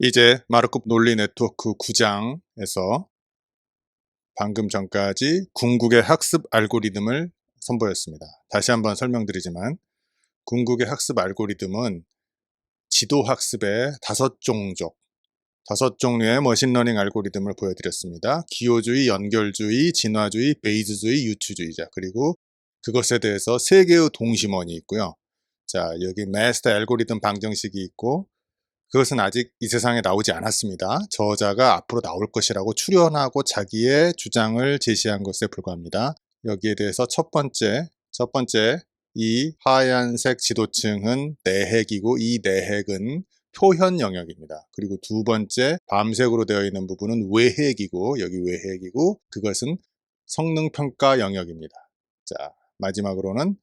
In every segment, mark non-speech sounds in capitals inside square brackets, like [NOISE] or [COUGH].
이제 마르콥 논리 네트워크 9장에서 방금 전까지 궁극의 학습 알고리즘을 선보였습니다. 다시 한번 설명드리지만 궁극의 학습 알고리즘은 지도 학습의 다섯 종족, 다섯 종류의 머신러닝 알고리즘을 보여드렸습니다. 기호주의, 연결주의, 진화주의, 베이즈주의, 유추주의자 그리고 그것에 대해서 세 개의 동심원이 있고요. 자 여기 마스터 알고리즘 방정식이 있고 그것은 아직 이 세상에 나오지 않았습니다. 저자가 앞으로 나올 것이라고 추론하고 자기의 주장을 제시한 것에 불과합니다. 여기에 대해서 첫 번째, 첫 번째 이 하얀색 지도층은 내핵이고 이 내핵은 표현 영역입니다. 그리고 두 번째 밤색으로 되어 있는 부분은 외핵이고 여기 외핵이고 그것은 성능 평가 영역입니다. 자 마지막으로는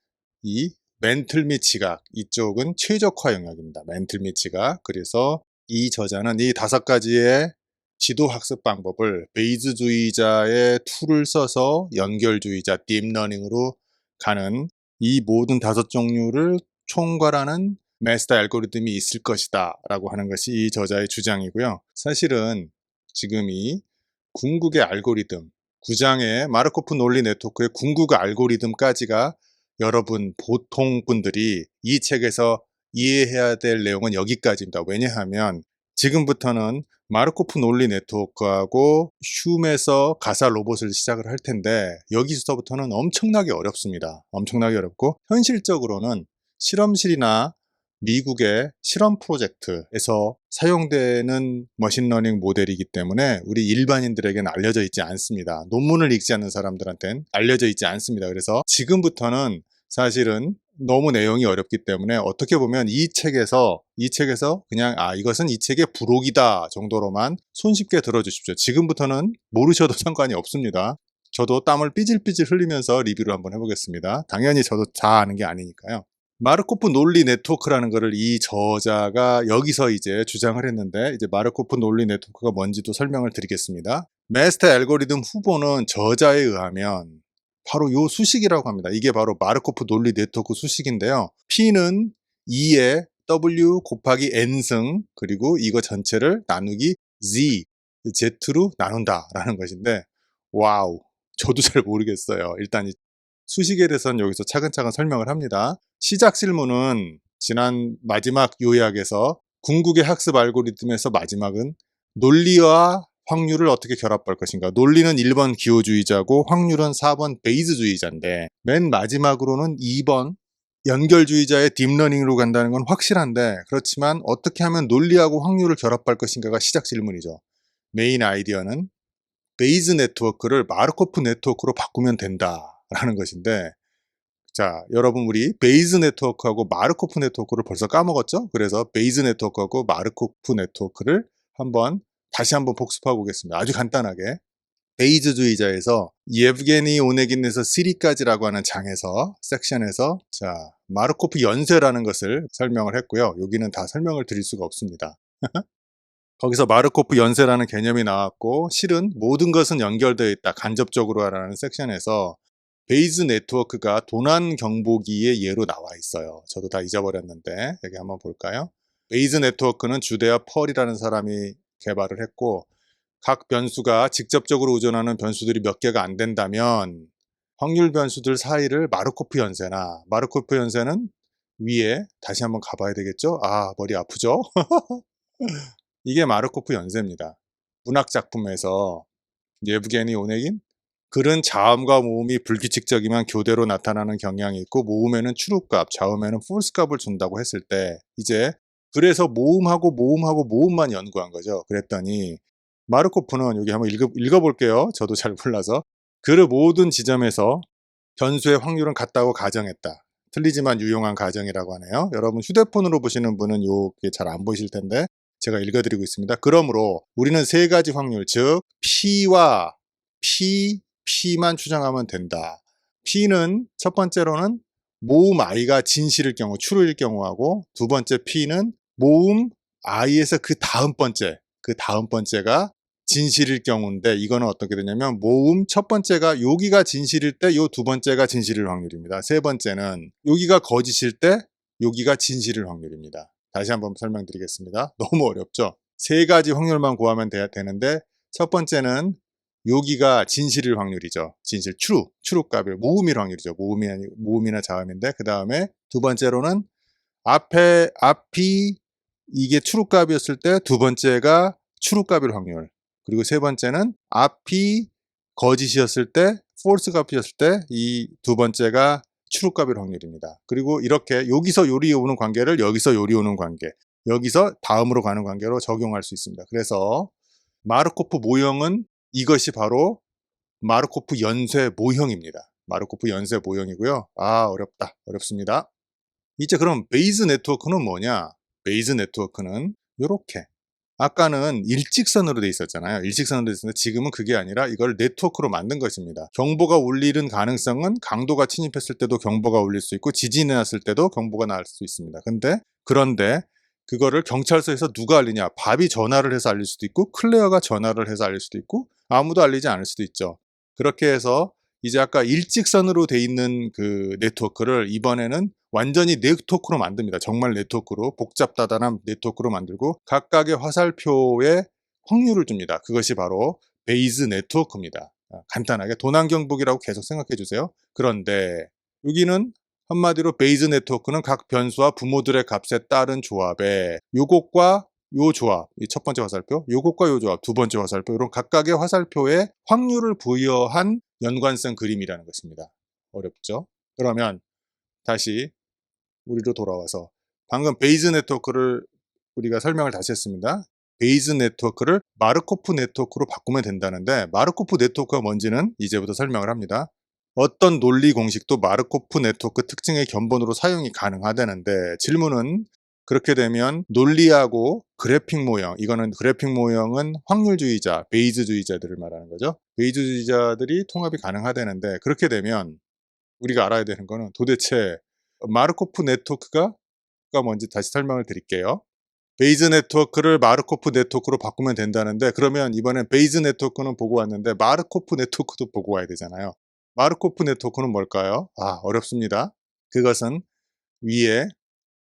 이 멘틀 및 지각 이쪽은 최적화 영역입니다. 멘틀 및 지각 그래서 이 저자는 이 다섯 가지의 지도 학습 방법을 베이즈주의자의 툴을 써서 연결주의자 딥러닝으로 가는 이 모든 다섯 종류를 총괄하는 마스터 알고리즘이 있을 것이다 라고 하는 것이 이 저자의 주장이고요. 사실은 지금 이 궁극의 알고리즘 9장의 마르코프 논리 네트워크의 궁극의 알고리즘까지가 여러분 보통 분들이 이 책에서 이해해야 될 내용은 여기까지입니다. 왜냐하면 지금부터는 마르코프 논리 네트워크하고 흉에서 가사 로봇을 시작을 할 텐데 여기서부터는 엄청나게 어렵습니다. 엄청나게 어렵고 현실적으로는 실험실이나 미국의 실험 프로젝트에서 사용되는 머신러닝 모델이기 때문에 우리 일반인들에게는 알려져 있지 않습니다. 논문을 읽지 않는 사람들한테는 알려져 있지 않습니다. 그래서 지금부터는 사실은 너무 내용이 어렵기 때문에 어떻게 보면 이 책에서 이 책에서 그냥 아 이것은 이 책의 부록이다 정도로만 손쉽게 들어주십시오. 지금부터는 모르셔도 [LAUGHS] 상관이 없습니다. 저도 땀을 삐질삐질 흘리면서 리뷰를 한번 해보겠습니다. 당연히 저도 다 아는 게 아니니까요. 마르코프 논리 네트워크라는 것을 이 저자가 여기서 이제 주장을 했는데 이제 마르코프 논리 네트워크가 뭔지도 설명을 드리겠습니다. 메스터 알고리즘 후보는 저자에 의하면 바로 요 수식이라고 합니다. 이게 바로 마르코프 논리 네트워크 수식인데요. P는 2의 W 곱하기 N승 그리고 이거 전체를 나누기 Z, Z로 나눈다라는 것인데 와우 저도 잘 모르겠어요. 일단 수식에 대해서는 여기서 차근차근 설명을 합니다. 시작 질문은 지난 마지막 요약에서 궁극의 학습 알고리즘에서 마지막은 논리와 확률을 어떻게 결합할 것인가. 논리는 1번 기호주의자고 확률은 4번 베이즈주의자인데 맨 마지막으로는 2번 연결주의자의 딥러닝으로 간다는 건 확실한데 그렇지만 어떻게 하면 논리하고 확률을 결합할 것인가가 시작 질문이죠. 메인 아이디어는 베이즈 네트워크를 마르코프 네트워크로 바꾸면 된다라는 것인데 자, 여러분 우리 베이즈 네트워크하고 마르코프 네트워크를 벌써 까먹었죠? 그래서 베이즈 네트워크하고 마르코프 네트워크를 한번 다시 한번 복습하고 오겠습니다. 아주 간단하게. 베이즈주의자에서 예브게니 오네긴에서 3까지라고 하는 장에서 섹션에서 자 마르코프 연쇄라는 것을 설명을 했고요. 여기는 다 설명을 드릴 수가 없습니다. [LAUGHS] 거기서 마르코프 연쇄라는 개념이 나왔고 실은 모든 것은 연결되어 있다 간접적으로 하라는 섹션에서 베이즈 네트워크가 도난 경보기의 예로 나와 있어요. 저도 다 잊어버렸는데 여기 한번 볼까요? 베이즈 네트워크는 주데아 펄이라는 사람이 개발을 했고 각 변수가 직접적으로 의존하는 변수들이 몇 개가 안 된다면 확률 변수들 사이를 마르코프 연쇄나 마르코프 연쇄는 위에 다시 한번 가봐야 되겠죠? 아 머리 아프죠? [LAUGHS] 이게 마르코프 연쇄입니다. 문학 작품에서 예브게니 오네긴 글은 자음과 모음이 불규칙적이면 교대로 나타나는 경향이 있고 모음에는 추룩값, 자음에는 폴스값을 준다고 했을 때 이제 그래서 모음하고 모음하고 모음만 연구한 거죠. 그랬더니 마르코프는 여기 한번 읽어, 읽어볼게요. 저도 잘 몰라서 그 모든 지점에서 변수의 확률은 같다고 가정했다. 틀리지만 유용한 가정이라고 하네요. 여러분 휴대폰으로 보시는 분은 이게 잘 안 보이실 텐데 제가 읽어드리고 있습니다. 그러므로 우리는 세 가지 확률, 즉 P와 P, P만 추정하면 된다. P는 첫 번째로는 모음 i가 진실일 경우, true일 경우하고 두 번째 P는 모음 i에서 그 다음 번째, 그 다음 번째가 진실일 경우인데 이거는 어떻게 되냐면 모음 첫 번째가 여기가 진실일 때 요 두 번째가 진실일 확률입니다. 세 번째는 여기가 거짓일 때 여기가 진실일 확률입니다. 다시 한번 설명드리겠습니다. [LAUGHS] 너무 어렵죠? 세 가지 확률만 구하면 돼야 되는데 첫 번째는 여기가 진실일 확률이죠. 진실 true, true 값이 모음일 확률이죠. 모음이 모음이나 자음인데 그 다음에 두 번째로는 앞에 앞이 이게 true 값이었을 때 두 번째가 true 값일 확률. 그리고 세 번째는 앞이 거짓이었을 때 false 값이었을 때 이 두 번째가 true 값일 확률입니다. 그리고 이렇게 여기서 요리 오는 관계를 여기서 요리 오는 관계, 여기서 다음으로 가는 관계로 적용할 수 있습니다. 그래서 마르코프 모형은 이것이 바로 마르코프 연쇄 모형입니다. 마르코프 연쇄 모형이고요. 아 어렵다. 어렵습니다. 이제 그럼 베이즈 네트워크는 뭐냐? 베이즈 네트워크는 이렇게 아까는 일직선으로 돼 있었잖아요. 일직선으로 돼 있었는데 지금은 그게 아니라 이걸 네트워크로 만든 것입니다. 경보가 울리는 가능성은 강도가 침입했을 때도 경보가 울릴 수 있고 지진이 났을 때도 경보가 날 수 있습니다. 근데 그런데 그거를 경찰서에서 누가 알리냐? 밥이 전화를 해서 알릴 수도 있고 클레어가 전화를 해서 알릴 수도 있고 아무도 알리지 않을 수도 있죠. 그렇게 해서 이제 아까 일직선으로 돼 있는 그 네트워크를 이번에는 완전히 네트워크로 만듭니다. 정말 네트워크로 복잡다단한 네트워크로 만들고 각각의 화살표에 확률을 줍니다. 그것이 바로 베이즈 네트워크입니다. 아, 간단하게 도난경북이라고 계속 생각해 주세요. 그런데 여기는 한마디로 베이즈 네트워크는 각 변수와 부모들의 값에 따른 조합에 요것과 요 조합, 이 첫 번째 화살표, 요것과 요 조합, 두 번째 화살표, 이런 각각의 화살표에 확률을 부여한 연관성 그림이라는 것입니다. 어렵죠? 그러면 다시 우리로 돌아와서 방금 베이즈 네트워크를 우리가 설명을 다시 했습니다. 베이즈 네트워크를 마르코프 네트워크로 바꾸면 된다는데 마르코프 네트워크가 뭔지는 이제부터 설명을 합니다. 어떤 논리 공식도 마르코프 네트워크 특징의 견본으로 사용이 가능하다는데 질문은 그렇게 되면 논리하고 그래픽 모형, 이거는 그래픽 모형은 확률주의자, 베이즈주의자들을 말하는 거죠. 베이즈주의자들이 통합이 가능하다는데 그렇게 되면 우리가 알아야 되는 거는 도대체 마르코프 네트워크가 가 뭔지 다시 설명을 드릴게요. 베이즈 네트워크를 마르코프 네트워크로 바꾸면 된다는데 그러면 이번엔 베이즈 네트워크는 보고 왔는데 마르코프 네트워크도 보고 와야 되잖아요. 마르코프 네트워크는 뭘까요? 아 어렵습니다. 그것은 위에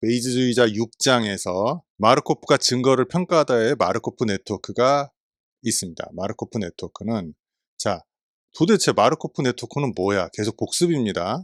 베이즈주의자 6장에서 마르코프가 증거를 평가하다의 마르코프 네트워크가 있습니다. 마르코프 네트워크는 자 도대체 마르코프 네트워크는 뭐야? 계속 복습입니다.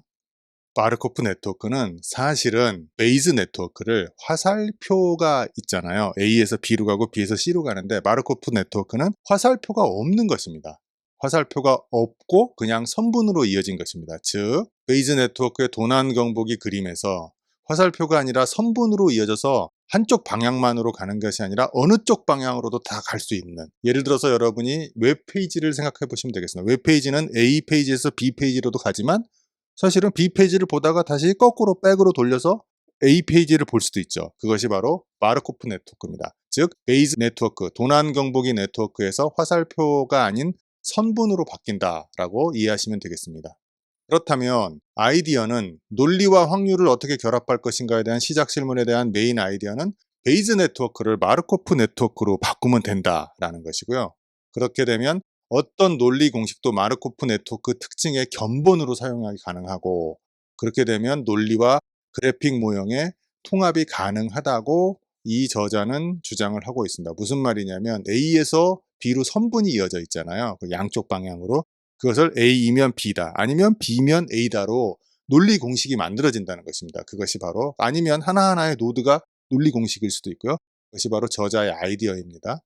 마르코프 네트워크는 사실은 베이즈 네트워크를 화살표가 있잖아요. A에서 B로 가고 B에서 C로 가는데 마르코프 네트워크는 화살표가 없는 것입니다. 화살표가 없고 그냥 선분으로 이어진 것입니다. 즉 베이즈 네트워크의 도난 경보기 그림에서 화살표가 아니라 선분으로 이어져서 한쪽 방향만으로 가는 것이 아니라 어느 쪽 방향으로도 다 갈 수 있는 예를 들어서 여러분이 웹페이지를 생각해 보시면 되겠습니다. 웹페이지는 A 페이지에서 B 페이지로도 가지만 사실은 B 페이지를 보다가 다시 거꾸로 백으로 돌려서 A 페이지를 볼 수도 있죠. 그것이 바로 마르코프 네트워크입니다. 즉 베이즈 네트워크, 도난 경보기 네트워크에서 화살표가 아닌 선분으로 바뀐다라고 이해하시면 되겠습니다. 그렇다면 아이디어는 논리와 확률을 어떻게 결합할 것인가에 대한 시작 질문에 대한 메인 아이디어는 베이즈 네트워크를 마르코프 네트워크로 바꾸면 된다라는 것이고요. 그렇게 되면 어떤 논리 공식도 마르코프 네트워크 특징의 견본으로 사용하기 가능하고 그렇게 되면 논리와 그래픽 모형의 통합이 가능하다고 이 저자는 주장을 하고 있습니다. 무슨 말이냐면 A에서 B로 선분이 이어져 있잖아요. 그 양쪽 방향으로. 그것을 A이면 B다. 아니면 B면 A다로 논리 공식이 만들어진다는 것입니다. 그것이 바로 아니면 하나하나의 노드가 논리 공식일 수도 있고요. 그것이 바로 저자의 아이디어입니다.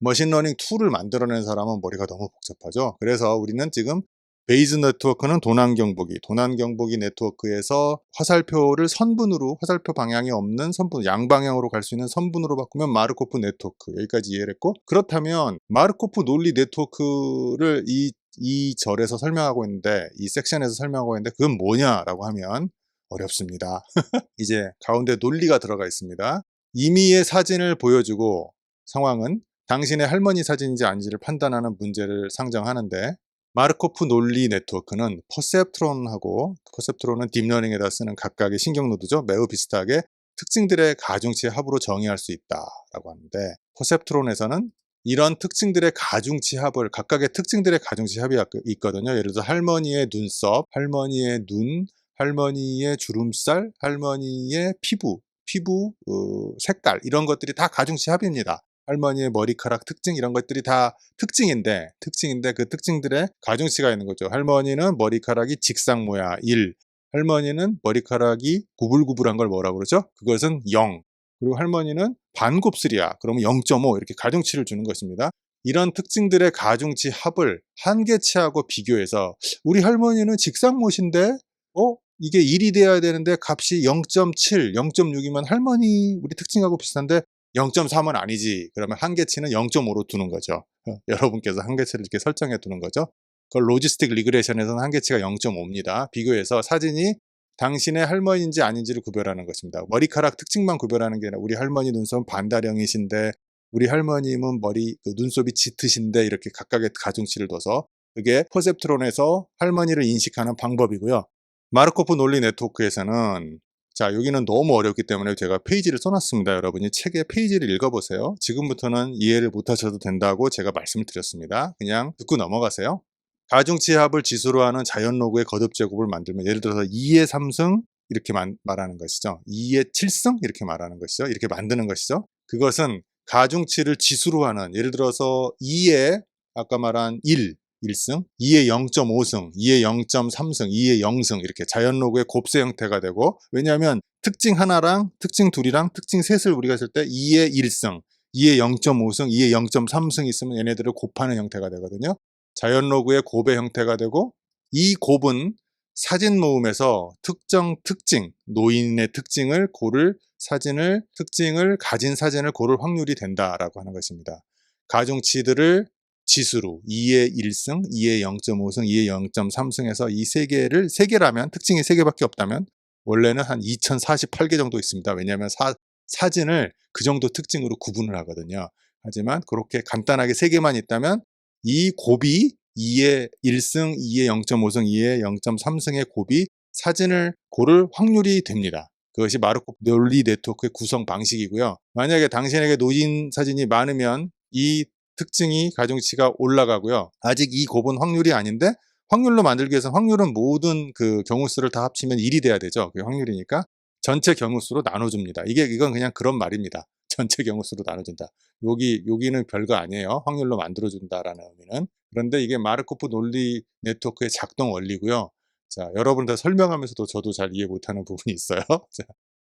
머신러닝 툴을 만들어낸 사람은 머리가 너무 복잡하죠. 그래서 우리는 지금 베이즈 네트워크는 도난 경보기, 도난 경보기 네트워크에서 화살표를 선분으로 화살표 방향이 없는 선분, 양방향으로 갈 수 있는 선분으로 바꾸면 마르코프 네트워크 여기까지 이해를 했고 그렇다면 마르코프 논리 네트워크를 이, 이 절에서 설명하고 있는데 이 섹션에서 설명하고 있는데 그건 뭐냐라고 하면 어렵습니다. [LAUGHS] 이제 가운데 논리가 들어가 있습니다. 이미의 사진을 보여주고 상황은 당신의 할머니 사진인지 아닌지를 판단하는 문제를 상정하는데 마르코프 논리 네트워크는 퍼셉트론하고 퍼셉트론은 딥러닝에다 쓰는 각각의 신경노드죠. 매우 비슷하게 특징들의 가중치의 합으로 정의할 수 있다라고 하는데 퍼셉트론에서는 이런 특징들의 가중치 합을 각각의 특징들의 가중치 합이 있거든요. 예를 들어 할머니의 눈썹, 할머니의 눈, 할머니의 주름살, 할머니의 피부, 피부 어, 색깔 이런 것들이 다 가중치 합입니다. 할머니의 머리카락 특징 이런 것들이 다 특징인데 특징인데 그 특징들의 가중치가 있는 거죠. 할머니는 머리카락이 직상 모야 1. 할머니는 머리카락이 구불구불한 걸 뭐라고 그러죠? 그것은 0. 그리고 할머니는 반곱슬이야. 그러면 0.5 이렇게 가중치를 주는 것입니다. 이런 특징들의 가중치 합을 한계치하고 비교해서 우리 할머니는 직상못인데 어? 이게 1이 돼야 되는데 값이 0.7, 0.6이면 할머니 우리 특징하고 비슷한데 0.3은 아니지. 그러면 한계치는 0.5로 두는 거죠. 어, 여러분께서 한계치를 이렇게 설정해 두는 거죠. 그걸 로지스틱 리그레이션에서는 한계치가 0.5입니다. 비교해서 사진이 당신의 할머니인지 아닌지를 구별하는 것입니다. 머리카락 특징만 구별하는 게 아니라 우리 할머니 눈썹은 반다령이신데 우리 할머님은 머리 그 눈썹이 짙으신데 이렇게 각각의 가중치를 둬서 그게 퍼셉트론에서 할머니를 인식하는 방법이고요. 마르코프 논리 네트워크에서는 자 여기는 너무 어렵기 때문에 제가 페이지를 써놨습니다. 여러분이 책의 페이지를 읽어보세요. 지금부터는 이해를 못하셔도 된다고 제가 말씀을 드렸습니다. 그냥 듣고 넘어가세요. 가중치합을 지수로 하는 자연 로그의 거듭 제곱을 만들면 예를 들어서 2의 3승 이렇게 만- 말하는 것이죠. 2의 7승 이렇게 말하는 것이죠. 이렇게 만드는 것이죠. 그것은 가중치를 지수로 하는 예를 들어서 2의 아까 말한 1, 1승, 2의 0.5승, 2의 0.3승, 2의 0승 이렇게 자연 로그의 곱세 형태가 되고 왜냐하면 특징 하나랑 특징 둘이랑 특징 셋을 우리가 했을 때 2의 1승, 2의 0.5승, 2의 0.3승 있으면 얘네들을 곱하는 형태가 되거든요. 자연 로그의 곱의 형태가 되고 이 곱은 사진 모음에서 특정 특징, 노인의 특징을 고를 사진을 특징을 가진 사진을 고를 확률이 된다라고 하는 것입니다. 가중치들을 지수로 2의 1승, 2의 0.5승, 2의 0.3승에서 이 세 개를 세 개라면 특징이 세 개밖에 없다면 원래는 한 2048개 정도 있습니다. 왜냐하면 사, 사진을 그 정도 특징으로 구분을 하거든요. 하지만 그렇게 간단하게 세 개만 있다면 이 곱이 2의 1승, 2의 0.5승, 2의 0.3승의 곱이 사진을 고를 확률이 됩니다. 그것이 마르코 논리 네트워크의 구성 방식이고요. 만약에 당신에게 노인 사진이 많으면 이 특징이 가중치가 올라가고요. 아직 이 곱은 확률이 아닌데 확률로 만들기 위해서 확률은 모든 그 경우수를 다 합치면 1이 돼야 되죠. 그게 확률이니까 전체 경우수로 나눠줍니다. 이게 이건 그냥 그런 말입니다. 전체 경우수로 나눠준다. 여기 여기는 별거 아니에요. 확률로 만들어준다라는 의미는. 그런데 이게 마르코프 논리 네트워크의 작동 원리고요. 자, 여러분들 설명하면서도 저도 잘 이해 못하는 부분이 있어요. [LAUGHS] 자,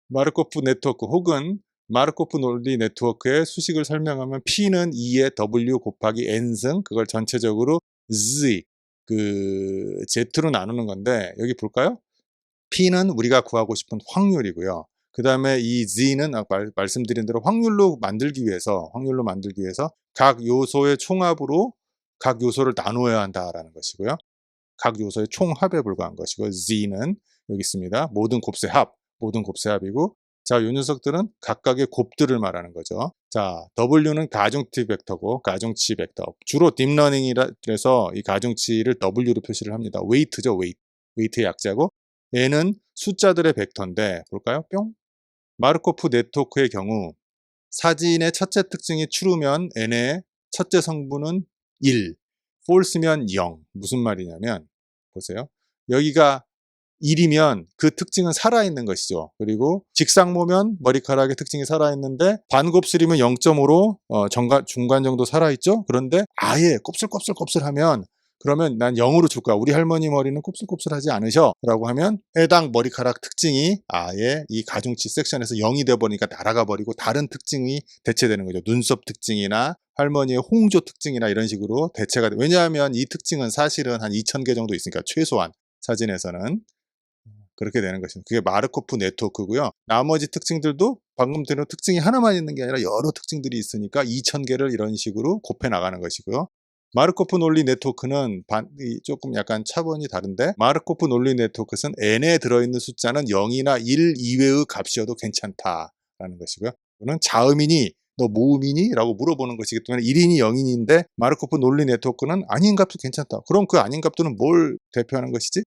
마르코프 네트워크 혹은 마르코프 논리 네트워크의 수식을 설명하면 P는 2의 W 곱하기 N승 그걸 전체적으로 Z 그 Z로 나누는 건데 여기 볼까요? P는 우리가 구하고 싶은 확률이고요. 그 다음에 이 Z는 아까 말, 말씀드린 대로 확률로 만들기 위해서 확률로 만들기 위해서 각 요소의 총합으로 각 요소를 나누어야 한다라는 것이고요. 각 요소의 총합에 불과한 것이고 Z는 여기 있습니다. 모든 곱세 합, 모든 곱세 합이고 자, 요 녀석들은 각각의 곱들을 말하는 거죠. 자, W는 가중치 벡터고 가중치 벡터. 주로 딥러닝이라서 이 가중치를 W로 표시를 합니다. 웨이트죠, 웨이트. 웨이트의 약자고 얘는 숫자들의 벡터인데 볼까요? 뿅. 마르코프 네트워크의 경우 사진의 첫째 특징이 true면 n의 첫째 성분은 1, false면 0. 무슨 말이냐면 보세요. 여기가 1이면 그 특징은 살아있는 것이죠. 그리고 직상모면 머리카락의 특징이 살아있는데 반곱슬이면 0.5로 어, 중간 정도 살아있죠. 그런데 아예 곱슬곱슬곱슬하면 그러면 난 0으로 줄 거야. 우리 할머니 머리는 곱슬곱슬하지 않으셔. 라고 하면 해당 머리카락 특징이 아예 이 가중치 섹션에서 0이 돼버리니까 날아가 버리고 다른 특징이 대체되는 거죠. 눈썹 특징이나 할머니의 홍조 특징이나 이런 식으로 대체가 돼. 왜냐하면 이 특징은 사실은 한 2,000개 정도 있으니까 최소한 사진에서는 그렇게 되는 것입니다. 그게 마르코프 네트워크고요. 나머지 특징들도 방금 들은 특징이 하나만 있는 게 아니라 여러 특징들이 있으니까 2,000개를 이런 식으로 곱해 나가는 것이고요. 마르코프 논리 네트워크는 반, 조금 약간 차원이 다른데 마르코프 논리 네트워크는 n에 들어있는 숫자는 0이나 1 이외의 값이어도 괜찮다라는 것이고요. 이거는 자음이니 너 모음이니? 라고 물어보는 것이기 때문에 1인이 0인인데 마르코프 논리 네트워크는 아닌 값도 괜찮다. 그럼 그 아닌 값들은 뭘 대표하는 것이지?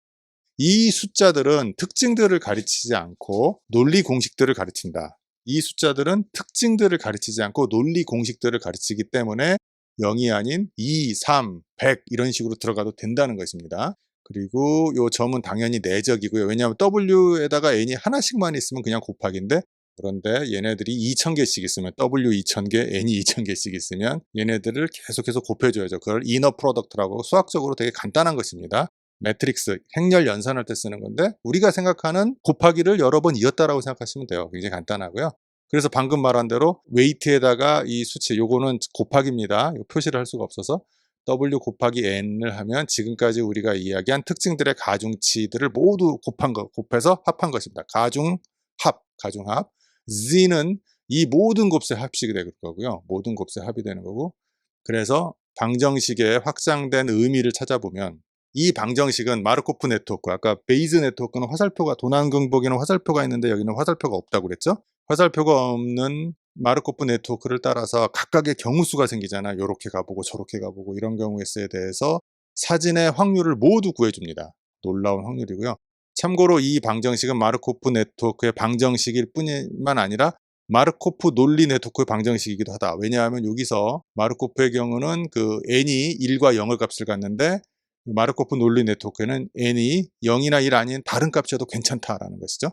이 숫자들은 특징들을 가르치지 않고 논리 공식들을 가르친다. 이 숫자들은 특징들을 가르치지 않고 논리 공식들을 가르치기 때문에 0이 아닌 2, 3, 100 이런 식으로 들어가도 된다는 것입니다. 그리고 요 점은 당연히 내적이고요. 왜냐하면 W에다가 N이 하나씩만 있으면 그냥 곱하기인데 그런데 얘네들이 2000개씩 있으면 W 2000개, N이 2000개씩 있으면 얘네들을 계속해서 곱해줘야죠. 그걸 이너 프로덕트라고 수학적으로 되게 간단한 것입니다. 매트릭스, 행렬 연산할 때 쓰는 건데 우리가 생각하는 곱하기를 여러 번 이었다라고 생각하시면 돼요. 굉장히 간단하고요. 그래서 방금 말한 대로 웨이트에다가 이 수치, 요거는 곱하기입니다. 표시를 할 수가 없어서 W 곱하기 N을 하면 지금까지 우리가 이야기한 특징들의 가중치들을 모두 곱한 거, 곱해서 합한 것입니다. 가중, 합, 가중합. Z는 이 모든 곱수의 합식이 될 거고요. 모든 곱수의 합이 되는 거고. 그래서 방정식의 확장된 의미를 찾아보면 이 방정식은 마르코프 네트워크, 아까 베이즈 네트워크는 화살표가 도난긍복에는 화살표가 있는데 여기는 화살표가 없다고 그랬죠? 화살표가 없는 마르코프 네트워크를 따라서 각각의 경우수가 생기잖아. 요렇게 가보고 저렇게 가보고 이런 경우에 대해서 사진의 확률을 모두 구해줍니다. 놀라운 확률이고요. 참고로 이 방정식은 마르코프 네트워크의 방정식일 뿐만 아니라 마르코프 논리 네트워크의 방정식이기도 하다. 왜냐하면 여기서 마르코프의 경우는 그 n이 1과 0을 값을 갖는데 마르코프 논리 네트워크는 n이 0이나 1 아닌 다른 값이어도 괜찮다라는 것이죠.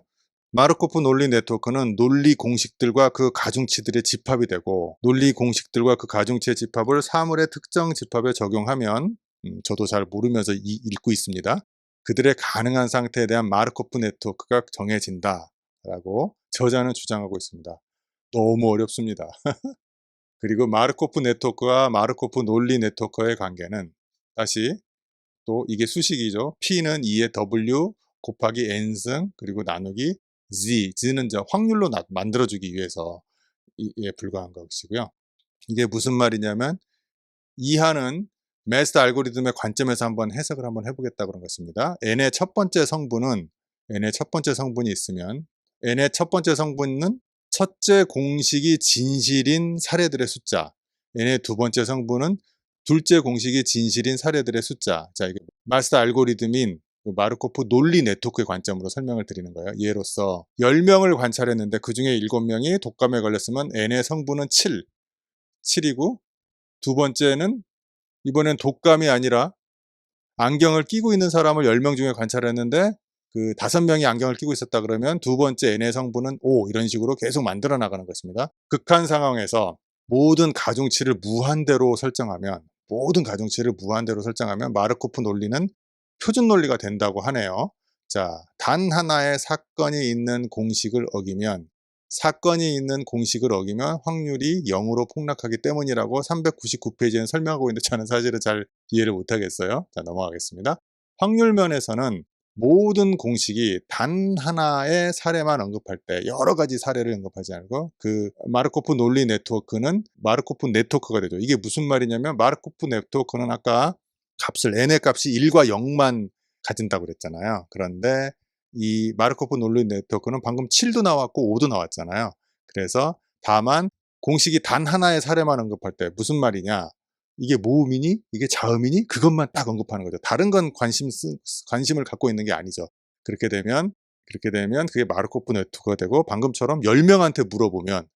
마르코프 논리 네트워크는 논리 공식들과 그 가중치들의 집합이 되고 논리 공식들과 그 가중치의 집합을 사물의 특정 집합에 적용하면 음, 저도 잘 모르면서 이, 읽고 있습니다. 그들의 가능한 상태에 대한 마르코프 네트워크가 정해진다라고 저자는 주장하고 있습니다. 너무 어렵습니다. [LAUGHS] 그리고 마르코프 네트워크와 마르코프 논리 네트워크의 관계는 다시 또 이게 수식이죠. P는 2의 W 곱하기 N승 그리고 나누기 Z, Z는 이제 확률로 나- 만들어주기 위해서 이에 불과한 것이고요. 이게 무슨 말이냐면 이하는 메스트 알고리즘의 관점에서 한번 해석을 한번 해보겠다 그런 것입니다. n의 첫 번째 성분은 n의 첫 번째 성분이 있으면 n의 첫 번째 성분은 첫째 공식이 진실인 사례들의 숫자. n의 두 번째 성분은 둘째 공식이 진실인 사례들의 숫자. 자, 이게 마스터 알고리즘인 그 마르코프 논리 네트워크의 관점으로 설명을 드리는 거예요. 예로서 10명을 관찰했는데 그 중에 7명이 독감에 걸렸으면 n의 성분은 7. 7이고 두 번째는 이번엔 독감이 아니라 안경을 끼고 있는 사람을 10명 중에 관찰했는데 그 다섯 명이 안경을 끼고 있었다 그러면 두 번째 n의 성분은 5 이런 식으로 계속 만들어 나가는 것입니다. 극한 상황에서 모든 가중치를 무한대로 설정하면 모든 가중치를 무한대로 설정하면 마르코프 논리는 표준 논리가 된다고 하네요. 자, 단 하나의 사건이 있는 공식을 어기면 사건이 있는 공식을 어기면 확률이 0으로 폭락하기 때문이라고 399페이지에는 설명하고 있는데 저는 사실은 잘 이해를 못하겠어요. 자, 넘어가겠습니다. 확률 면에서는 모든 공식이 단 하나의 사례만 언급할 때 여러 가지 사례를 언급하지 않고 그 마르코프 논리 네트워크는 마르코프 네트워크가 되죠. 이게 무슨 말이냐면 마르코프 네트워크는 아까 값을 n의 값이 1과 0만 가진다고 그랬잖아요. 그런데 이 마르코프 논리 네트워크는 방금 7도 나왔고 5도 나왔잖아요. 그래서 다만 공식이 단 하나의 사례만 언급할 때 무슨 말이냐? 이게 모음이니? 이게 자음이니? 그것만 딱 언급하는 거죠. 다른 건 관심 쓰, 관심을 갖고 있는 게 아니죠. 그렇게 되면 그렇게 되면 그게 마르코프 네트워크가 되고 방금처럼 10명한테 물어보면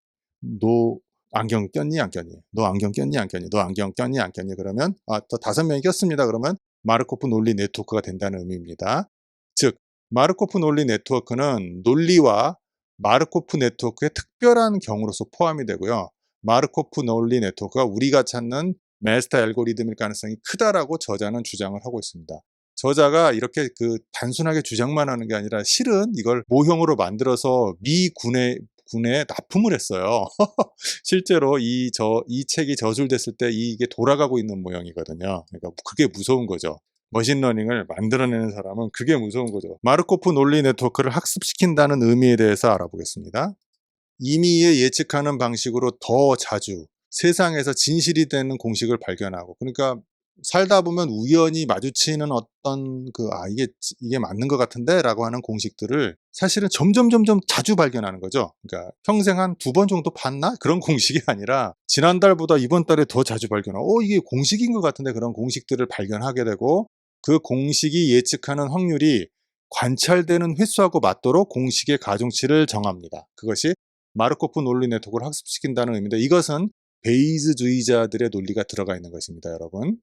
너 안경 꼈니 안 꼈니? 너 안경 꼈니 안 꼈니? 너 안경 꼈니 안 꼈니? 그러면 아, 또 다섯 명이 꼈습니다. 그러면 마르코프 논리 네트워크가 된다는 의미입니다. 즉 마르코프 논리 네트워크는 논리와 마르코프 네트워크의 특별한 경우로서 포함이 되고요. 마르코프 논리 네트워크가 우리가 찾는 메스터 알고리즘일 가능성이 크다라고 저자는 주장을 하고 있습니다. 저자가 이렇게 그 단순하게 주장만 하는 게 아니라 실은 이걸 모형으로 만들어서 미 군에 군에 납품을 했어요. [LAUGHS] 실제로 이 저 이 책이 저술됐을 때 이게 돌아가고 있는 모형이거든요. 그러니까 그게 무서운 거죠. 머신러닝을 만들어내는 사람은 그게 무서운 거죠. 마르코프 논리 네트워크를 학습시킨다는 의미에 대해서 알아보겠습니다. 이미 예측하는 방식으로 더 자주 세상에서 진실이 되는 공식을 발견하고 그러니까 살다 보면 우연히 마주치는 어떤 그 아 이게 이게 맞는 것 같은데라고 하는 공식들을 사실은 점점 점점 자주 발견하는 거죠. 그러니까 평생 한 두 번 정도 봤나 그런 [LAUGHS] 공식이 아니라 지난달보다 이번 달에 더 자주 발견하고 어 이게 공식인 것 같은데 그런 공식들을 발견하게 되고 그 공식이 예측하는 확률이 관찰되는 횟수하고 맞도록 공식의 가중치를 정합니다. 그것이 마르코프 논리 네트워크를 학습시킨다는 의미인데 이것은 베이즈주의자들의 논리가 들어가 있는 것입니다, 여러분.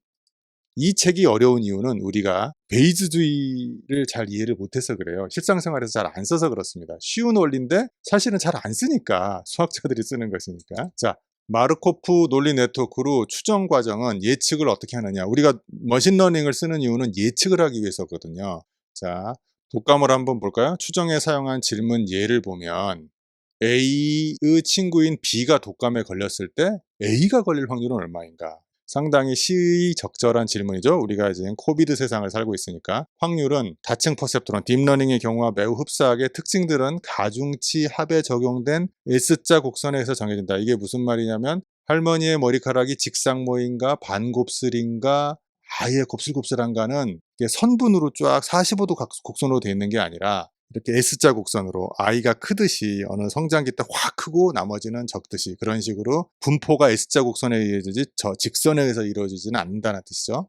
이 책이 어려운 이유는 우리가 베이즈주의를 잘 이해를 못해서 그래요. 실상생활에서 잘 안 써서 그렇습니다. 쉬운 원리인데 사실은 잘 안 쓰니까 수학자들이 쓰는 것이니까. 자, 마르코프 논리 네트워크로 추정 과정은 예측을 어떻게 하느냐. 우리가 머신러닝을 쓰는 이유는 예측을 하기 위해서거든요. 자, 독감을 한번 볼까요? 추정에 사용한 질문 예를 보면 A의 친구인 B가 독감에 걸렸을 때 A가 걸릴 확률은 얼마인가? 상당히 시적절한 질문이죠. 우리가 지금 코비드 세상을 살고 있으니까 확률은 다층 퍼셉트론, 딥러닝의 경우와 매우 흡사하게 특징들은 가중치 합에 적용된 S자 곡선에서 정해진다. 이게 무슨 말이냐면 할머니의 머리카락이 직상모인가 반곱슬인가 아예 곱슬곱슬한가는 선분으로 쫙 45도 각- 곡선으로 되어 있는 게 아니라 이렇게 S자 곡선으로 아이가 크듯이 어느 성장기 때 확 크고 나머지는 적듯이 그런 식으로 분포가 S자 곡선에 의해지지 저 직선에 의해서 이루어지지는 않는다는 뜻이죠.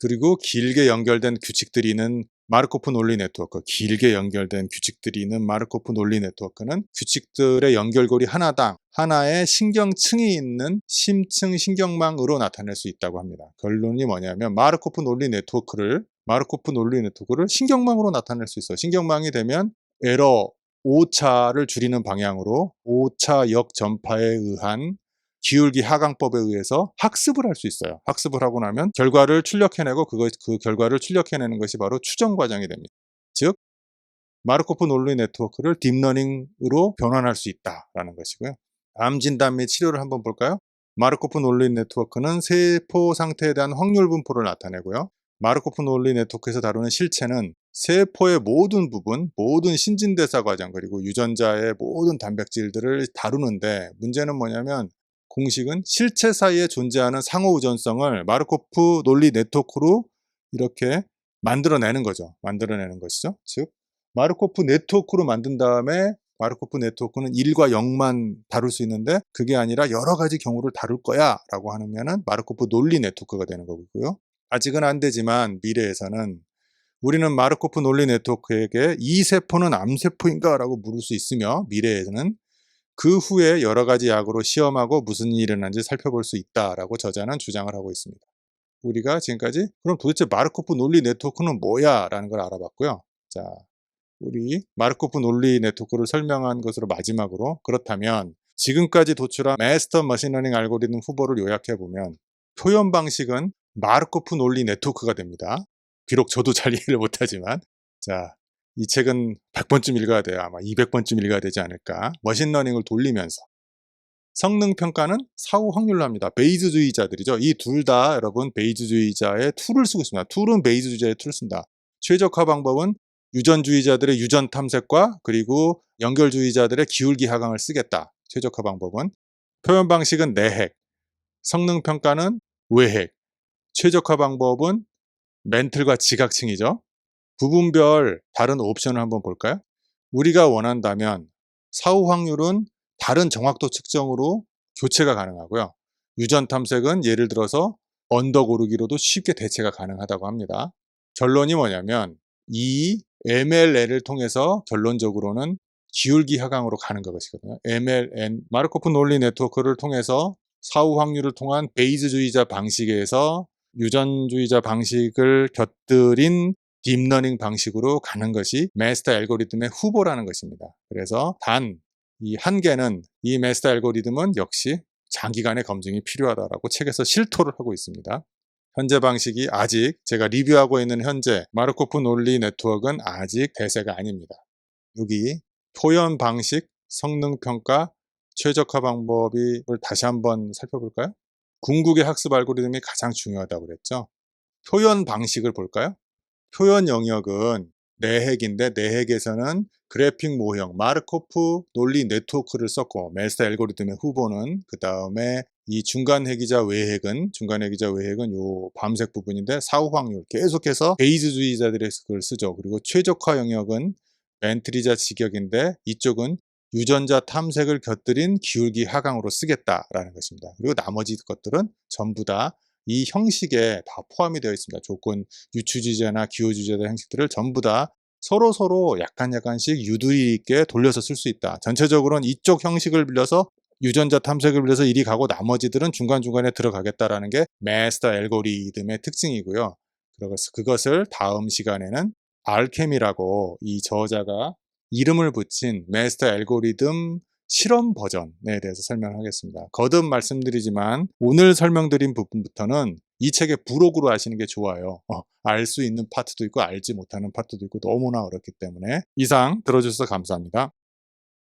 그리고 길게 연결된 규칙들이 있는 마르코프 논리 네트워크, 길게 연결된 규칙들이 있는 마르코프 논리 네트워크는 규칙들의 연결고리 하나당 하나의 신경층이 있는 심층 신경망으로 나타낼 수 있다고 합니다. 결론이 뭐냐면 마르코프 논리 네트워크를 마르코프 논리 네트워크를 신경망으로 나타낼 수 있어요. 신경망이 되면 에러 오차를 줄이는 방향으로 오차 역전파에 의한 기울기 하강법에 의해서 학습을 할 수 있어요. 학습을 하고 나면 결과를 출력해내고 그것, 그 결과를 출력해내는 것이 바로 추정 과정이 됩니다. 즉, 마르코프 논리 네트워크를 딥러닝으로 변환할 수 있다라는 것이고요. 암 진단 및 치료를 한번 볼까요? 마르코프 논리 네트워크는 세포 상태에 대한 확률 분포를 나타내고요. 마르코프 논리 네트워크에서 다루는 실체는 세포의 모든 부분, 모든 신진대사 과정, 그리고 유전자의 모든 단백질들을 다루는데 문제는 뭐냐면 공식은 실체 사이에 존재하는 상호 의존성을 마르코프 논리 네트워크로 이렇게 만들어내는 거죠. 만들어내는 것이죠. 즉, 마르코프 네트워크로 만든 다음에 마르코프 네트워크는 1과 0만 다룰 수 있는데 그게 아니라 여러 가지 경우를 다룰 거야 라고 하면은 마르코프 논리 네트워크가 되는 거고요. 아직은 안 되지만 미래에서는 우리는 마르코프 논리 네트워크에게 이 세포는 암세포인가 라고 물을 수 있으며 미래에는 그 후에 여러 가지 약으로 시험하고 무슨 일이 일어난지 살펴볼 수 있다라고 저자는 주장을 하고 있습니다. 우리가 지금까지 그럼 도대체 마르코프 논리 네트워크는 뭐야? 라는 걸 알아봤고요. 자, 우리 마르코프 논리 네트워크를 설명한 것으로 마지막으로 그렇다면 지금까지 도출한 마스터 머신러닝 알고리즘 후보를 요약해 보면 표현 방식은 마르코프 논리 네트워크가 됩니다. 비록 저도 잘 [LAUGHS] 이해를 못하지만 자, 이 책은 100번쯤 읽어야 돼요. 아마 200번쯤 읽어야 되지 않을까. 머신러닝을 돌리면서. 성능 평가는 사후 확률로 합니다. 베이즈주의자들이죠. 이 둘 다 여러분 베이즈주의자의 툴을 쓰고 있습니다. 툴은 베이즈주의자의 툴을 쓴다. 최적화 방법은 유전주의자들의 유전 탐색과 그리고 연결주의자들의 기울기 하강을 쓰겠다. 최적화 방법은 표현 방식은 내핵, 성능 평가는 외핵, 최적화 방법은 멘틀과 지각층이죠. 부분별 다른 옵션을 한번 볼까요? 우리가 원한다면 사후 확률은 다른 정확도 측정으로 교체가 가능하고요. 유전 탐색은 예를 들어서 언더 고르기로도 쉽게 대체가 가능하다고 합니다. 결론이 뭐냐면 이 MLN을 통해서 결론적으로는 기울기 하강으로 가는 것이거든요. MLN 마르코프 논리 네트워크를 통해서 사후 확률을 통한 베이즈주의자 방식에서 유전주의자 방식을 곁들인 딥러닝 방식으로 가는 것이 마스터 알고리즘의 후보라는 것입니다. 그래서 단 이 한계는 이 마스터 알고리즘은 역시 장기간의 검증이 필요하다라고 책에서 실토를 하고 있습니다. 현재 방식이 아직 제가 리뷰하고 있는 현재 마르코프 논리 네트워크는 아직 대세가 아닙니다. 여기 표현 방식, 성능 평가, 최적화 방법을 다시 한번 살펴볼까요? 궁극의 학습 알고리즘이 가장 중요하다고 그랬죠. 표현 방식을 볼까요? 표현 영역은 내핵인데 내핵에서는 그래픽 모형 마르코프 논리 네트워크를 썼고 멜스타 알고리즘의 후보는 그 다음에 이 중간 핵이자 외핵은 중간 핵이자 외핵은 요 밤색 부분인데 사후 확률 계속해서 베이즈주의자들의 글 쓰죠. 그리고 최적화 영역은 벤트리자 직역인데 이쪽은 유전자 탐색을 곁들인 기울기 하강으로 쓰겠다라는 것입니다. 그리고 나머지 것들은 전부 다 이 형식에 다 포함이 되어 있습니다. 조건 유추주제나 기호주제의 형식들을 전부 다 서로 서로 약간 약간씩 유두리 있게 돌려서 쓸 수 있다. 전체적으로는 이쪽 형식을 빌려서 유전자 탐색을 위해서 이리 가고 나머지들은 중간중간에 들어가겠다라는 게 마스터 알고리즘의 특징이고요. 그래서 그것을 다음 시간에는 알케미라고 이 저자가 이름을 붙인 마스터 알고리즘 실험 버전에 대해서 설명하겠습니다. 거듭 말씀드리지만 오늘 설명드린 부분부터는 이 책의 부록으로 하시는 게 좋아요. 알수 있는 파트도 있고 알지 못하는 파트도 있고 너무나 어렵기 때문에 이상 들어주셔서 감사합니다.